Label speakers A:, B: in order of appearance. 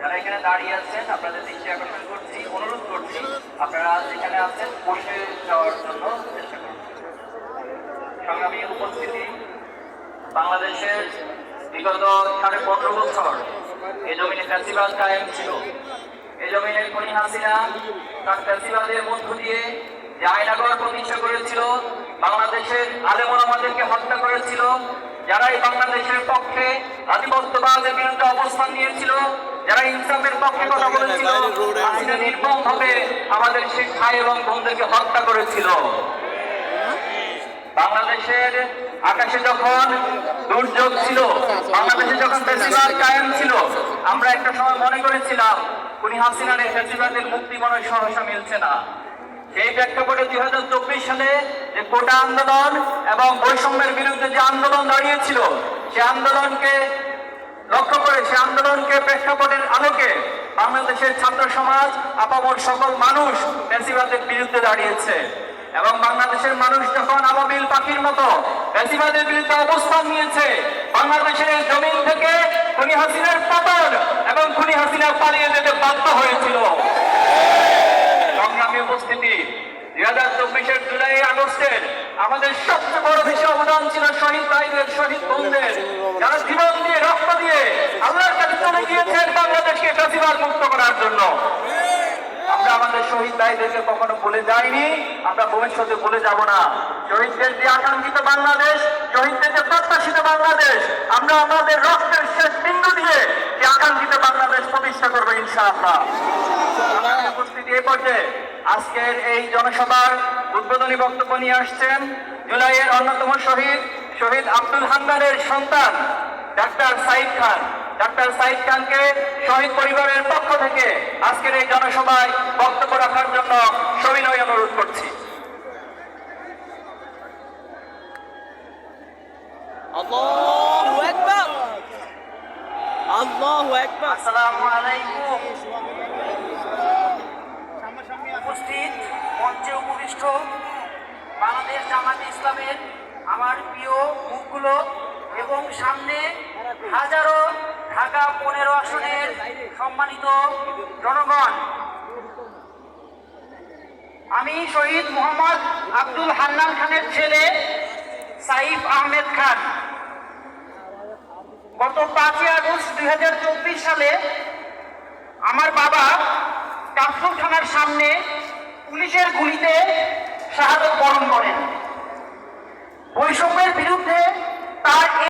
A: যারা এখানে দাঁড়িয়ে আছেন, আপনাদের দৃষ্টি আকর্ষণ করছি, অনুরোধ করছি, আপনারা যেখানে আছেন বসে যাওয়ার জন্য চেষ্টা করুন। সংগ্রামী উপস্থিতি, বাংলাদেশের বিগত সাড়ে পনেরো বছর এই জমিনে ফ্যাসিবাদ কায়েম ছিল। এই জমিনে খনি হাসিনা তার ফ্যাসিবাদের মধ্য দিয়ে যে আইনাগর প্রতিষ্ঠা করেছিল বাংলাদেশের আলেমন আমাদেরকে হত্যা করেছিল যারা এই বাংলাদেশের পক্ষে আধিপত্যবাদের বিরুদ্ধে অবস্থান নিয়েছিল যারা ইনসাফের পক্ষে কথা বলেছিল নির্মম ভাবে আমাদের সেই ভাই এবং বোনদেরকে হত্যা করেছিল। বাংলাদেশের আকাশে যখন দুর্যোগ ছিল বাংলাদেশে যখন ফেস্টিভাল কায়েম ছিল আমরা একটা সময় মনে করেছিলাম উনি হাসিনার এই মুক্তি মনে সহসা মিলছে না। সেই প্রেক্ষাপটে দুই হাজার চব্বিশ সালে যে কোটা আন্দোলন এবং বৈষম্যের বিরুদ্ধে যে আন্দোলন দাঁড়িয়েছিল, সে আন্দোলনকে লক্ষ্য করে, সে আন্দোলনকে প্রেক্ষাপটের আলোকে বাংলাদেশের ছাত্র সমাজ, আপামর সকল মানুষ ফেসিবাদের বিরুদ্ধে দাঁড়িয়েছে। এবং বাংলাদেশের মানুষ যখন আবাবিল পাখির মতো ফেসিবাদের বিরুদ্ধে অবস্থান নিয়েছে, বাংলাদেশের জমিন থেকে খুনি হাসিনার পতন এবং খুনি হাসিনা পালিয়ে যেতে বাধ্য হয়েছিল। সংগ্রামী উপস্থিতি দুই হাজার চব্বিশের জুলাই আগস্টের আমাদের সবচেয়ে বড় বেশি অবদান ছিল শহীদ ভাইদের, শহীদ বোনদের। যারা জীবন দিয়ে রক্ত দিয়ে আল্লাহর কাছে চলে গিয়েছেন বাংলাদেশকে ফেসিবাদ মুক্ত করার জন্য। আমরা আমাদের শহীদ ভাইদেরকে কখনো ভুলে যাইনি, আমরা ভবিষ্যতে ভুলে যাব না। শহীদদের যে আকাঙ্ক্ষিত বাংলাদেশ, শহীদদের যে প্রত্যাশিত বাংলাদেশ। আমরা আমাদের রক্তের শেষ বিন্দু দিয়ে যে আকাঙ্ক্ষিত বাংলাদেশ প্রতিষ্ঠা করব ইনশাআল্লাহ। উপস্থিতি এই পর্যায়ে আজকের এই জনসভার উদ্বোধনী বক্তব্য নিয়ে আসছেন জুলাইয়ের অন্যতম শহীদ শহীদ আব্দুল হান্নানের সন্তান ডাক্তার সাইদ খান। ডাক্তার সাইদ খানকে শহীদ পরিবারের পক্ষ থেকে আজকের এই জনসভায় বক্তব্য রাখার জন্য সবিনয় অনুরোধ করছি।
B: আল্লাহু আকবার। আল্লাহু আকবার।
A: আসসালামু আলাইকুম উপস্থিত মঞ্চে উপবিষ্ট বাংলাদেশ জামাত ইসলামের আমার প্রিয় মুখগুলো এবং সামনে হাজারো ঢাকা পনেরো আসনের সম্মানিত জনগণ। আমি শহীদ মোহাম্মদ আব্দুল হান্নান খানের ছেলে সাইফ আহমেদ খান। গত পাঁচই আগস্ট দুই হাজার চব্বিশ সালে আমার বাবা কাফরুল থানার সামনে পুলিশের গুলিতে শাহাদত বরণ করেন। বৈষম্যের বিরুদ্ধে তার